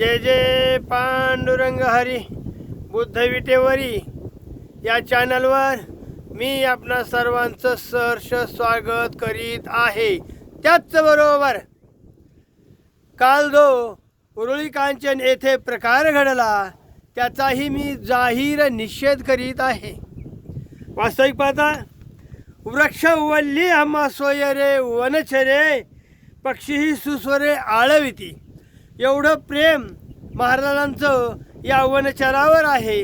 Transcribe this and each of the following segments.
जय जय पांडुरंग हरी बुद्धविटेवरी या चॅनलवर मी आपणा सर्वांचं सहर्ष स्वागत करीत आहे. त्याचबरोबर काल जो उरुळी कांचन येथे प्रकार घडला त्याचाही मी जाहीर निषेध करीत आहे. वास्तविक पाहता वृक्ष वल्ली आम्हा सोयरे वनचरे पक्षीही सुस्वरे आळविती. एवढं प्रेम महाराजांचं या वनचरावर आहे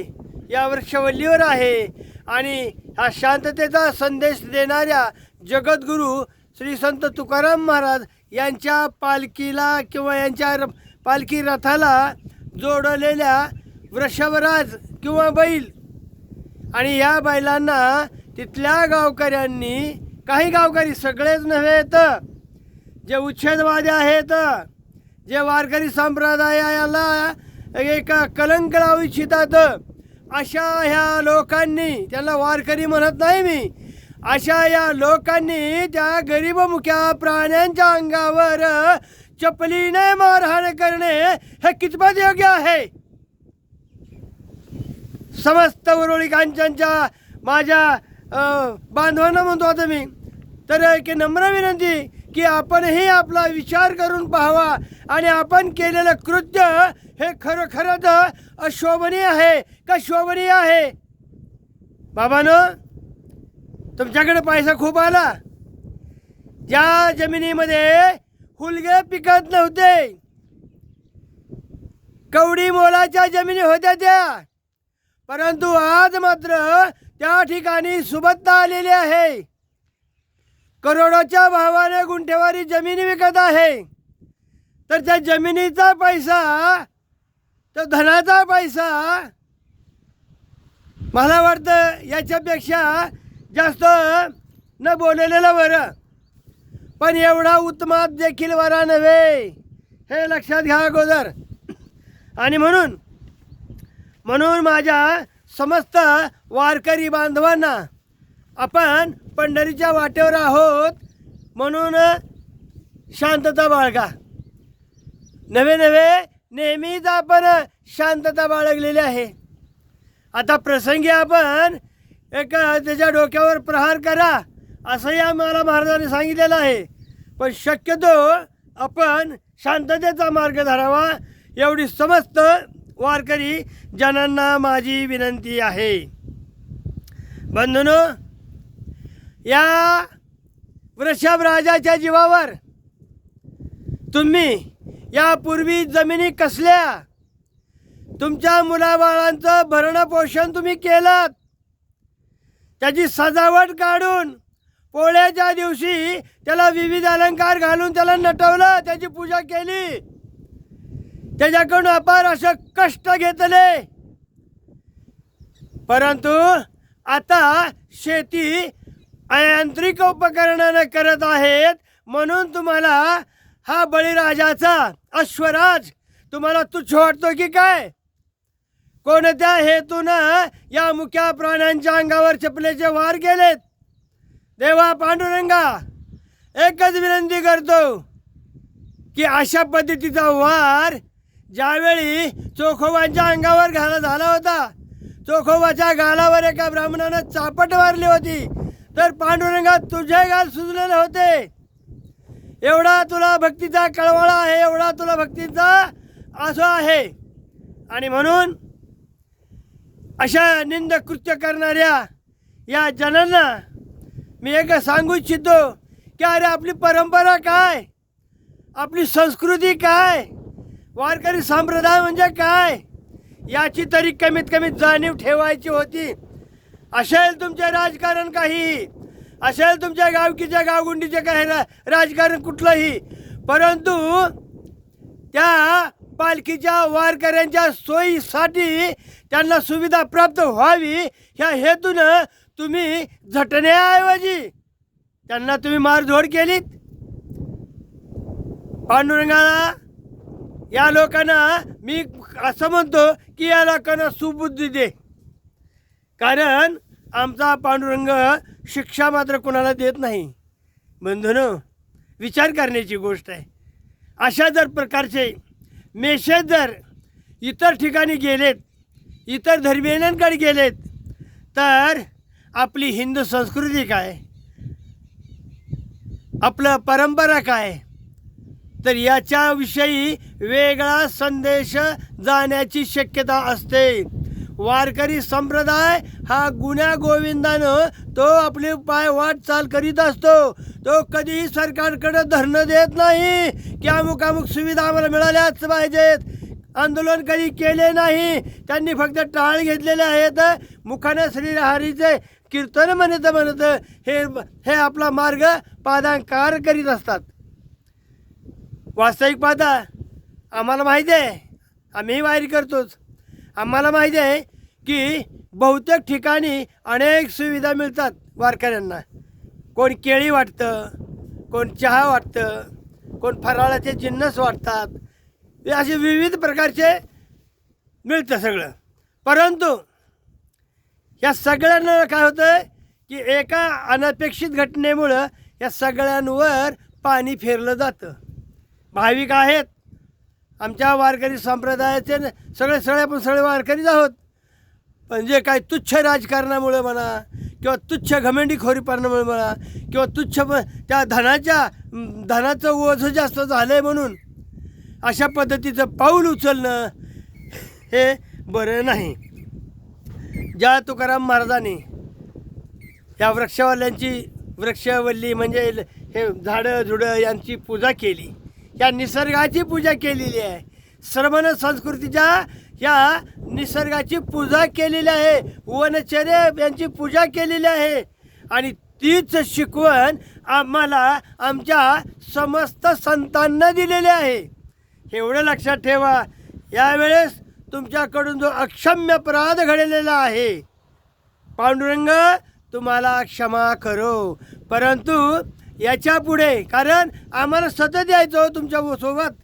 या वृक्षवल्लीवर आहे आणि हा शांततेचा संदेश देणाऱ्या जगद्गुरू श्री संत तुकाराम महाराज यांच्या पालखीला किंवा यांच्या र- पालखी रथाला जोडलेल्या वृषभराज किंवा बैल. आणि या बैलांना तिथल्या गावकऱ्यांनी काही गावकरी सगळेच नव्हे तर जे उच्छेदवादी आहेत जे वारकरी संप्रदायाला एक कलंक लावू इच्छितात अशा ह्या लोकांनी त्यांना वारकरी म्हणत नाही मी अशा या लोकांनी त्या गरीब मुख्या प्राण्यांच्या अंगावर चपलीने मारहाण करणे हे कितपत योग्य आहे? समस्त उरुळी कांचनच्या माझ्या बांधवांना म्हणतो आता मी तर एक नम्र विनंती की आपणही आपला विचार करून पाहावा. आणि आपण केलेलं कृत्य हे खरोखरच अशोभनीय आहे का शोभनीय आहे? बाबानो तुमच्याकडे पैसा खूप आला. ज्या जमिनीमध्ये हुलगे पिकत नव्हते कवडी मोलाच्या जमिनी होत्या त्या. परंतु आज मात्र त्या ठिकाणी सुबत्ता आलेली आहे. करोडोच्या भावाने गुंठेवारी जमिनी विकत आहे. तर त्या जमिनीचा पैसा तर धनाचा पैसा मला वाटतं याच्यापेक्षा जास्त न बोललेलं बरं. पण एवढा उत्मात देखील वरा नव्हे हे लक्षात घ्या अगोदर. आणि म्हणून म्हणून माझ्या समस्त वारकरी बांधवांना आपण पंढरीच्या वाटेवर आहोत म्हणून शांतता बाळगा. नवे नवे नेहमीच आपण शांतता बाळगलेली आहे. आता प्रसंगी आपण एक त्याच्या डोक्यावर प्रहार करा असंही आम्हाला महाराजांनी सांगितलेलं आहे. पण शक्यतो आपण शांततेचा मार्ग धरावा एवढी समस्त वारकरी जनांना माझी विनंती आहे. बंधूनो या वृषभ राजाच्या जीवावर तुम्ही यापूर्वी जमिनी कसल्या? तुमच्या मुलाबाळांचं भरणपोषण तुम्ही केलं त्याची सजावट काढून पोळ्याच्या दिवशी त्याला विविध अलंकार घालून त्याला नटवलं त्याची पूजा केली. त्याच्याकडून अपार असं कष्ट घेतले. परंतु आता शेती यांत्रिक उपकरणानं करत आहेत. म्हणून तुम्हाला हा बळीराजाचा अश्वराज तुम्हाला तुच्छ वाटतो की काय? कोणत्या हेतूनं या मुख्या प्राण्यांच्या अंगावर चपलेचे वार केलेत देवा पांडुरंगा एकच विनंती करतो की अशा पद्धतीचा वार ज्यावेळी चोखोबांच्या अंगावर घाला झाला होता चोखोबाच्या गालावर एका ब्राह्मणानं चापट मारली होती. तर पांडुरंगात तुझे गाल सुजलेले होते. एवढा तुला भक्तीचा कळवळा आहे एवढा तुला भक्तीचा आसो आहे. आणि म्हणून अशा निंद कृत्य करणाऱ्या या जनांना मी एक सांगू इच्छितो की अरे आपली परंपरा काय? आपली संस्कृती काय? वारकरी संप्रदाय म्हणजे काय? याची तरी कमीत कमी जाणीव ठेवायची होती. असेल तुमचे राजकारण काही असेल तुमच्या गावकीच्या गावगुंडीचे काही रा राजकारण कुठलंही परंतु त्या पालखीच्या वारकऱ्यांच्या सोयीसाठी त्यांना सुविधा प्राप्त व्हावी ह्या हेतूनं तुम्ही झटण्याऐवजी त्यांना तुम्ही मारझोड केलीत. पांडुरंगाला या लोकांना मी असं म्हणतो की या लोकांना सुबुद्धी दे. कारण आमचा पांडुरंग शिक्षा मात्र कोणाला देत नाही. बंधनं विचार करण्याची गोष्ट आहे. अशा जर प्रकारचे मेसेज जर इतर ठिकाणी गेलेत इतर धर्मियांकडे गेलेत तर आपली हिंदू संस्कृती काय? आपलं परंपरा काय? तर याच्याविषयी वेगळा संदेश जाण्याची शक्यता असते. वारकरी संप्रदाय हा गुन्ह्या गोविंदानं तो आपली पाय वाटचाल करीत असतो. तो कधीही सरकारकडे धरणं देत नाही. की अमुक अमुक सुविधा आम्हाला मिळाल्याच पाहिजेत. आंदोलन कधी केले नाही. त्यांनी फक्त टाळ घेतलेले आहेत. मुखाने श्रीहरीचे कीर्तन म्हणत म्हणत हे हे आपला मार्ग पादांकार करीत असतात. वास्तविक पादा आम्हाला माहिती आहे आम्ही वारी करतोच. आम्हाला माहिती आहे की बहुतेक ठिकाणी अनेक सुविधा मिळतात वारकऱ्यांना. कोण केळी वाटतं कोण चहा वाटतं कोण फराळाचे जिन्नस वाटतात हे असे विविध प्रकारचे मिळतं सगळं. परंतु या सगळ्यांना काय होतं की एका अनपेक्षित घटनेमुळं या सगळ्यांवर पाणी फिरलं जातं. भाविक आहेत आमच्या वारकरी संप्रदायाचे सगळे सगळे आपण सगळे वारकरीच आहोत. पण जे काय तुच्छ राजकारणामुळे म्हणा किंवा तुच्छ घमेंडीखोरीपणामुळे म्हणा किंवा तुच्छ त्या धनाच्या धनाचं ओझ जास्त झालं आहे म्हणून अशा पद्धतीचं पाऊल उचलणं हे बरं नाही. ज्या तुकाराम महाराजांनी या वृक्षवाल्यांची वृक्षवल्ली म्हणजे ल- हे झाडं झुडं यांची पूजा केली. या निसर्गाची पूजा केलेली आहे. श्रमण संस्कृतीच्या या निसर्गाची पूजा केलेली आहे. वनचर्य यांची पूजा केलेली आहे. आणि तीच शिकवण आम्हाला आमच्या समस्त संतांना दिलेली आहे. एवढं लक्षात ठेवा. यावेळेस तुमच्याकडून जो अक्षम्य अपराध घडलेला आहे पांडुरंग तुम्हाला क्षमा करो. परंतु याच्यापुढे कारण आम्हाला सतत यायचं हो तुमच्यासोबत.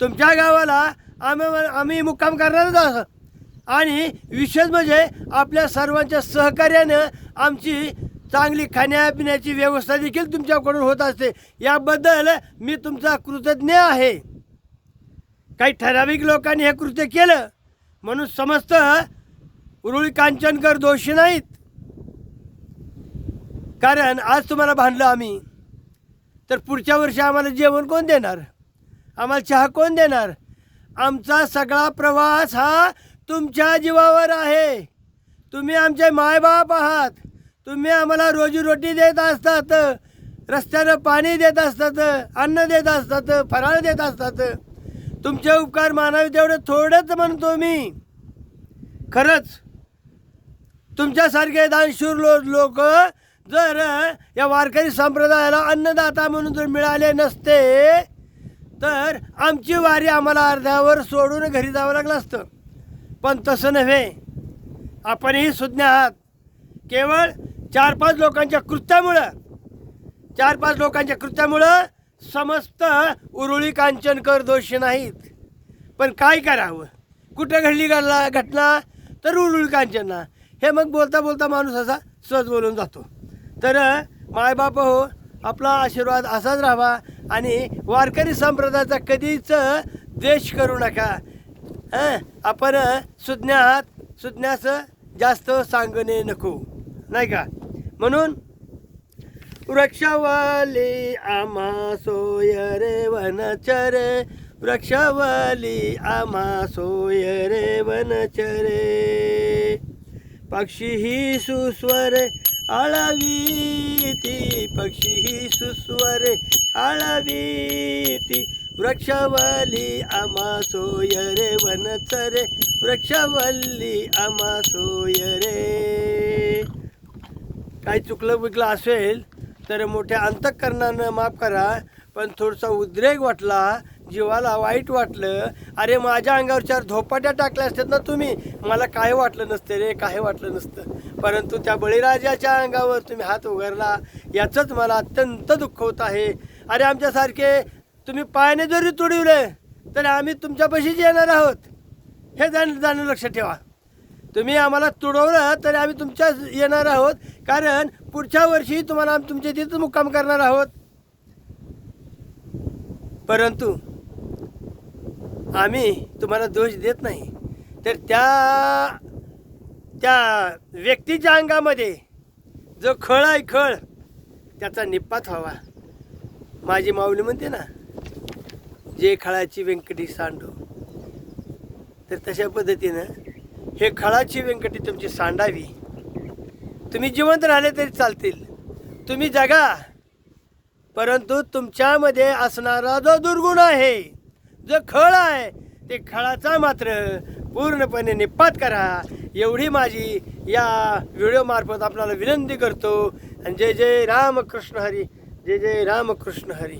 तुमच्या गावाला आम्ही आम्ही मुक्काम करणारच आहोत आणि विशेष म्हणजे आपल्या सर्वांच्या सहकार्यानं आमची चांगली खाण्यापिण्याची व्यवस्था देखील तुमच्याकडून होत असते. याबद्दल मी तुमचा कृतज्ञ आहे. काही ठराविक लोकांनी हे कृत्य केलं. म्हणून समस्त उरुळी कांचनकर दोषी नाहीत. कारण आज तुम्हाला भांडलं आम्ही. तर पुढच्या वर्षी आम्हाला जेवण कोण देणार? आम्हाला चहा कोण देणार? आमचा सगळा प्रवास हा तुमच्या जीवावर आहे. तुम्ही आमचे मायबाप आहात. तुम्ही आम्हाला रोजीरोटी देत असतात रस्त्यानं पाणी देत असतात अन्न देत असतात फराळ देत असतात. तुमचे उपकार मानावे तेवढे थोडंच म्हणतो मी. खरंच तुमच्यासारखे दानशूर लो लोक जर या वारकरी संप्रदायाला अन्नदाता म्हणून जर मिळाले नसते तर आमची वारी आम्हाला अर्ध्यावर सोडून घरी जावं लागलं असतं. पण तसं नव्हे. आपणही सुज्ञ आहात. केवळ चार पाच लोकांच्या कृत्यामुळं चार पाच लोकांच्या कृत्यामुळं समस्त उरुळी कांचनकर दोषी नाहीत. पण काय करावं? कुठं घडली घडला घटना? तर उरुळी कांचना हे मग बोलता बोलता माणूस असा सहज बोलून जातो. तर मायबाप हो आपला आशीर्वाद असाच राहावा आणि वारकरी संप्रदायाचा कधीच द्वेष करू नका. आपण सुज्ञ आहात सुज्ञाचं जास्त सांगणे नको नाही का? म्हणून वृक्षवाली आम्हा सोय रे वनचरे वृक्षवाली आम्हा सोय रे वनचरे. पक्षी ही सुस्वर आळावी ती पक्षी ही सुस्वर. आळावी ती वृक्षवल्ली आम्हा सोय रे वनचरे वृक्षवल्ली आम्हा सोय रे. काही चुकलं बिकलं असेल तर मोठ्या अंतःकरणानं माफ करा पण थोडासा उद्रेक वाटला जीवाला वाईट वाटलं. अरे माझ्या अंगावर चार धोपाट्या टाकल्या असतात ना तुम्ही. मला काय वाटलं नसतं रे काय वाटलं नसतं. परंतु त्या बळीराजाच्या अंगावर तुम्ही हात उघडला. याचंच मला अत्यंत दुःख होत आहे. अरे आमच्यासारखे तुम्ही पायाने जरी तुडविले तरी आम्ही तुमच्यापाशीच येणार आहोत. हे जाण जाणं लक्षात ठेवा. तुम्ही आम्हाला तुडवलं तरी आम्ही तुमच्याच येणार आहोत. कारण पुढच्या वर्षी तुम्हाला आम्ही तुमच्या तिथं मुक्काम करणार आहोत. परंतु आम्ही तुम्हाला दोष देत नाही. तर त्या त्या व्यक्तीच्या अंगामध्ये जो खळ आहे खळ त्याचा निपात व्हावा. माझी माऊली म्हणते ना जे खळाची व्यंकटी सांडो. तर तशा पद्धतीनं हे खळाची व्यंकटी तुमची सांडावी. तुम्ही जिवंत राहिले तरी चालतील. तुम्ही जगा परंतु तुमच्यामध्ये असणारा जो दुर्गुण आहे जो खळ आहे ते खळाचा मात्र पूर्णपणे निपात करा. एवढी माझी या व्हिडिओमार्फत आपल्याला विनंती करतो. आणि जय जय रामकृष्ण हरी जय जय रामकृष्ण हरी.